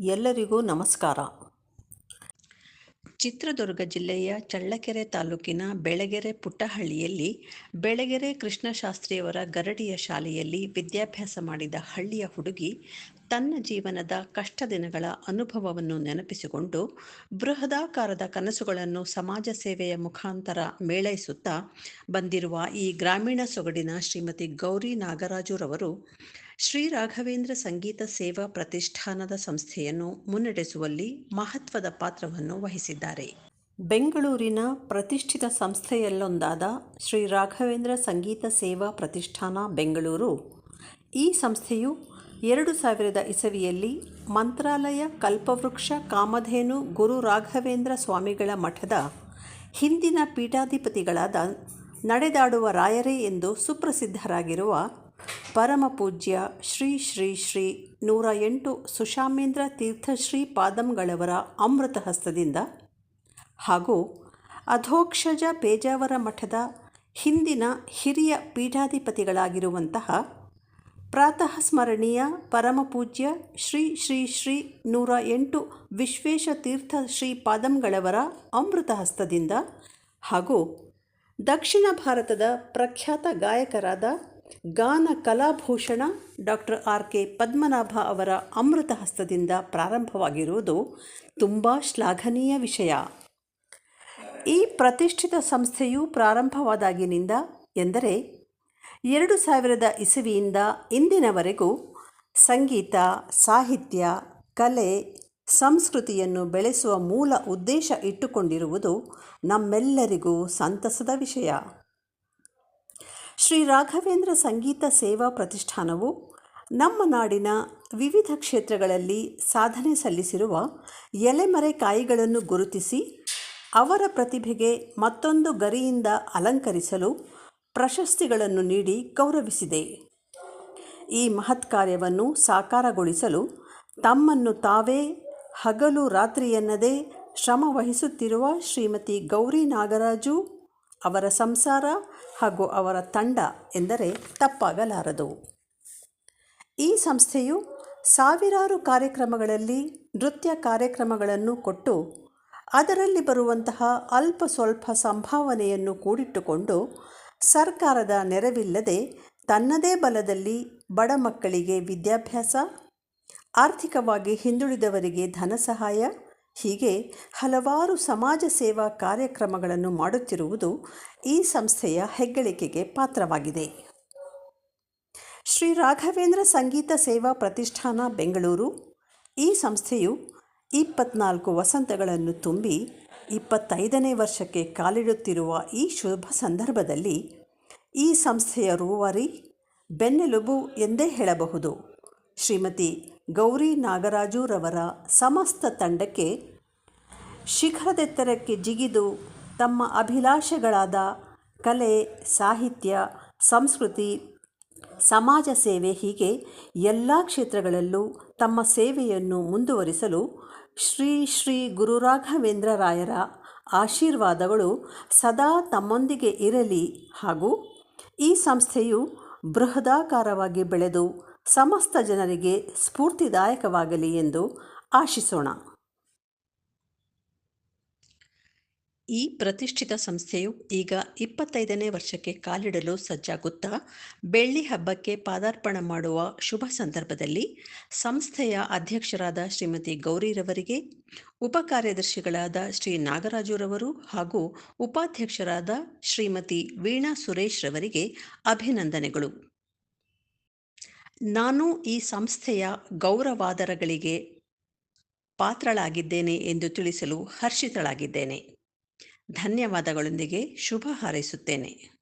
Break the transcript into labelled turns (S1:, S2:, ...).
S1: ಎಲ್ಲರಿಗೂ ನಮಸ್ಕಾರ.
S2: ಚಿತ್ರದುರ್ಗ ಜಿಲ್ಲೆಯ ಚಳ್ಳಕೆರೆ ತಾಲೂಕಿನ ಬೆಳಗೆರೆ ಪುಟ್ಟಹಳ್ಳಿಯಲ್ಲಿ ಬೆಳಗೆರೆ ಕೃಷ್ಣಶಾಸ್ತ್ರಿಯವರ ಗರಡಿಯ ಶಾಲೆಯಲ್ಲಿ ವಿದ್ಯಾಭ್ಯಾಸ ಮಾಡಿದ ಹಳ್ಳಿಯ ಹುಡುಗಿ ತನ್ನ ಜೀವನದ ಕಷ್ಟ ದಿನಗಳ ಅನುಭವವನ್ನು ನೆನಪಿಸಿಕೊಂಡು ಬೃಹದಾಕಾರದ ಕನಸುಗಳನ್ನು ಸಮಾಜ ಸೇವೆಯ ಮುಖಾಂತರ ಮೇಳೈಸುತ್ತಾ ಬಂದಿರುವ ಈ ಗ್ರಾಮೀಣ ಸೊಗಡಿನ ಶ್ರೀಮತಿ ಗೌರಿ ನಾಗರಾಜುರವರು ಶ್ರೀ ರಾಘವೇಂದ್ರ ಸಂಗೀತ ಸೇವಾ ಪ್ರತಿಷ್ಠಾನದ ಸಂಸ್ಥೆಯನ್ನು ಮುನ್ನಡೆಸುವಲ್ಲಿ ಮಹತ್ವದ ಪಾತ್ರವನ್ನು ವಹಿಸಿದ್ದಾರೆ.
S1: ಬೆಂಗಳೂರಿನ ಪ್ರತಿಷ್ಠಿತ ಸಂಸ್ಥೆಯಲ್ಲೊಂದಾದ ಶ್ರೀ ರಾಘವೇಂದ್ರ ಸಂಗೀತ ಸೇವಾ ಪ್ರತಿಷ್ಠಾನ ಬೆಂಗಳೂರು. ಈ ಸಂಸ್ಥೆಯು ಎರಡು ಸಾವಿರದ ಇಸವಿಯಲ್ಲಿ ಮಂತ್ರಾಲಯ ಕಲ್ಪವೃಕ್ಷ ಕಾಮಧೇನು ಗುರು ರಾಘವೇಂದ್ರ ಸ್ವಾಮಿಗಳ ಮಠದ ಹಿಂದಿನ ಪೀಠಾಧಿಪತಿಗಳಾದ ನಡೆದಾಡುವ ರಾಯರೇ ಎಂದು ಸುಪ್ರಸಿದ್ಧರಾಗಿರುವ ಪರಮ ಪೂಜ್ಯ ಶ್ರೀ ಶ್ರೀ ಶ್ರೀ ನೂರ ಎಂಟು ಸುಶಾಮೇಂದ್ರ ತೀರ್ಥಶ್ರೀ ಪಾದಂಗಳವರ ಅಮೃತ ಹಸ್ತದಿಂದ ಹಾಗೂ ಅಧೋಕ್ಷಜ ಪೇಜಾವರ ಮಠದ ಹಿಂದಿನ ಹಿರಿಯ ಪೀಠಾಧಿಪತಿಗಳಾಗಿರುವಂತಹ ಪ್ರಾತಃ ಸ್ಮರಣೀಯ ಪರಮಪೂಜ್ಯ ಶ್ರೀ ಶ್ರೀ ಶ್ರೀ ನೂರ ಎಂಟು ವಿಶ್ವೇಶ ತೀರ್ಥ ಶ್ರೀ ಪಾದಂಗಳವರ ಅಮೃತ ಹಸ್ತದಿಂದ ಹಾಗೂ ದಕ್ಷಿಣ ಭಾರತದ ಪ್ರಖ್ಯಾತ ಗಾಯಕರಾದ ಗಾನ ಕಲಾಭೂಷಣ ಡಾಕ್ಟರ್ ಆರ್ ಕೆ ಪದ್ಮನಾಭ ಅವರ ಅಮೃತ ಹಸ್ತದಿಂದ ಪ್ರಾರಂಭವಾಗಿರುವುದು ತುಂಬ ಶ್ಲಾಘನೀಯ ವಿಷಯ. ಈ ಪ್ರತಿಷ್ಠಿತ ಸಂಸ್ಥೆಯು ಪ್ರಾರಂಭವಾದಾಗಿನಿಂದ ಎಂದರೆ, ಎರಡು ಸಾವಿರದ ಇಸವಿಯಿಂದ ಇಂದಿನವರೆಗೂ ಸಂಗೀತ, ಸಾಹಿತ್ಯ, ಕಲೆ, ಸಂಸ್ಕೃತಿಯನ್ನು ಬೆಳೆಸುವ ಮೂಲ ಉದ್ದೇಶ ಇಟ್ಟುಕೊಂಡಿರುವುದು ನಮ್ಮೆಲ್ಲರಿಗೂ ಸಂತಸದ ವಿಷಯ. ಶ್ರೀ ರಾಘವೇಂದ್ರ ಸಂಗೀತ ಸೇವಾ ಪ್ರತಿಷ್ಠಾನವು ನಮ್ಮ ನಾಡಿನ ವಿವಿಧ ಕ್ಷೇತ್ರಗಳಲ್ಲಿ ಸಾಧನೆ ಸಲ್ಲಿಸಿರುವ ಎಲೆಮರೆ ಕಾಯಿಗಳನ್ನು ಗುರುತಿಸಿ ಅವರ ಪ್ರತಿಭೆಗೆ ಮತ್ತೊಂದು ಗರಿಯಿಂದ ಅಲಂಕರಿಸಲು ಪ್ರಶಸ್ತಿಗಳನ್ನು ನೀಡಿ ಗೌರವಿಸಿದೆ. ಈ ಮಹತ್ ಕಾರ್ಯವನ್ನು ಸಾಕಾರಗೊಳಿಸಲು ತಮ್ಮನ್ನು ತಾವೇ ಹಗಲು ರಾತ್ರಿಯೆನ್ನದೇ ಶ್ರಮ ವಹಿಸುತ್ತಿರುವ ಶ್ರೀಮತಿ ಗೌರಿ ನಾಗರಾಜು ಅವರ ಸಂಸಾರ ಹಾಗೂ ಅವರ ತಂಡ ಎಂದರೆ ತಪ್ಪಾಗಲಾರದು. ಈ ಸಂಸ್ಥೆಯು ಸಾವಿರಾರು ಕಾರ್ಯಕ್ರಮಗಳಲ್ಲಿ ನೃತ್ಯ ಕಾರ್ಯಕ್ರಮಗಳನ್ನು ಕೊಟ್ಟು ಅದರಲ್ಲಿ ಬರುವಂತಹ ಅಲ್ಪ ಸ್ವಲ್ಪ ಸಂಭಾವನೆಯನ್ನು ಕೂಡಿಟ್ಟುಕೊಂಡು ಸರ್ಕಾರದ ನೆರವಿಲ್ಲದೆ ತನ್ನದೇ ಬಲದಲ್ಲಿ ಬಡ ಮಕ್ಕಳಿಗೆ ವಿದ್ಯಾಭ್ಯಾಸ, ಆರ್ಥಿಕವಾಗಿ ಹಿಂದುಳಿದವರಿಗೆ ಧನ ಸಹಾಯ ಹೀಗೆ ಹಲವಾರು ಸಮಾಜ ಸೇವಾ ಕಾರ್ಯಕ್ರಮಗಳನ್ನು ಮಾಡುತ್ತಿರುವುದು ಈ ಸಂಸ್ಥೆಯ ಹೆಗ್ಗಳಿಕೆಗೆ ಪಾತ್ರವಾಗಿದೆ. ಶ್ರೀ ರಾಘವೇಂದ್ರ ಸಂಗೀತ ಸೇವಾ ಪ್ರತಿಷ್ಠಾನ ಬೆಂಗಳೂರು. ಈ ಸಂಸ್ಥೆಯು ಇಪ್ಪತ್ನಾಲ್ಕು ವಸಂತಗಳನ್ನು ತುಂಬಿ ಇಪ್ಪತ್ತೈದನೇ ವರ್ಷಕ್ಕೆ ಕಾಲಿಡುತ್ತಿರುವ ಈ ಶುಭ ಸಂದರ್ಭದಲ್ಲಿ ಈ ಸಂಸ್ಥೆಯ ರೂವಾರಿ ಬೆನ್ನೆಲುಬು ಎಂದೇ ಹೇಳಬಹುದು. ಶ್ರೀಮತಿ ಗೌರಿ ನಾಗರಾಜುರವರ ಸಮಸ್ತ ತಂಡಕ್ಕೆ ಶಿಖರದೆತ್ತರಕ್ಕೆ ಜಿಗಿದು ತಮ್ಮ ಅಭಿಲಾಷೆಗಳಾದ ಕಲೆ, ಸಾಹಿತ್ಯ, ಸಂಸ್ಕೃತಿ, ಸಮಾಜ ಸೇವೆ ಹೀಗೆ ಎಲ್ಲ ಕ್ಷೇತ್ರಗಳಲ್ಲೂ ತಮ್ಮ ಸೇವೆಯನ್ನು ಮುಂದುವರಿಸಲು ಶ್ರೀ ಶ್ರೀ ಗುರುರಾಘವೇಂದ್ರ ರಾಯರ ಆಶೀರ್ವಾದಗಳು ಸದಾ ತಮ್ಮೊಂದಿಗೆ ಇರಲಿ ಹಾಗೂ ಈ ಸಂಸ್ಥೆಯು ಬೃಹದಾಕಾರವಾಗಿ ಬೆಳೆದು ಸಮಸ್ತ ಜನರಿಗೆ ಸ್ಫೂರ್ತಿದಾಯಕವಾಗಲಿ ಎಂದು ಆಶಿಸೋಣ.
S2: ಈ ಪ್ರತಿಷ್ಠಿತ ಸಂಸ್ಥೆಯು ಈಗ ಇಪ್ಪತ್ತೈದನೇ ವರ್ಷಕ್ಕೆ ಕಾಲಿಡಲು ಸಜ್ಜಾಗುತ್ತಾ, ಬೆಳ್ಳಿ ಹಬ್ಬಕ್ಕೆ ಪಾದಾರ್ಪಣ ಮಾಡುವ ಶುಭ ಸಂದರ್ಭದಲ್ಲಿ ಸಂಸ್ಥೆಯ ಅಧ್ಯಕ್ಷರಾದ ಶ್ರೀಮತಿ ಗೌರಿರವರಿಗೆ, ಉಪ ಕಾರ್ಯದರ್ಶಿಗಳಾದ ಶ್ರೀ ನಾಗರಾಜುರವರು ಹಾಗೂ ಉಪಾಧ್ಯಕ್ಷರಾದ ಶ್ರೀಮತಿ ವೀಣಾ ಸುರೇಶ್ ರವರಿಗೆ ಅಭಿನಂದನೆಗಳು. ನಾನು ಈ ಸಂಸ್ಥೆಯ ಗೌರವಾದರಗಳಿಗೆ ಪಾತ್ರಳಾಗಿದ್ದೇನೆ ಎಂದು ತಿಳಿಸಲು ಹರ್ಷಿತಳಾಗಿದ್ದೇನೆ. ಧನ್ಯವಾದಗಳೊಂದಿಗೆ ಶುಭ ಹಾರೈಸುತ್ತೇನೆ.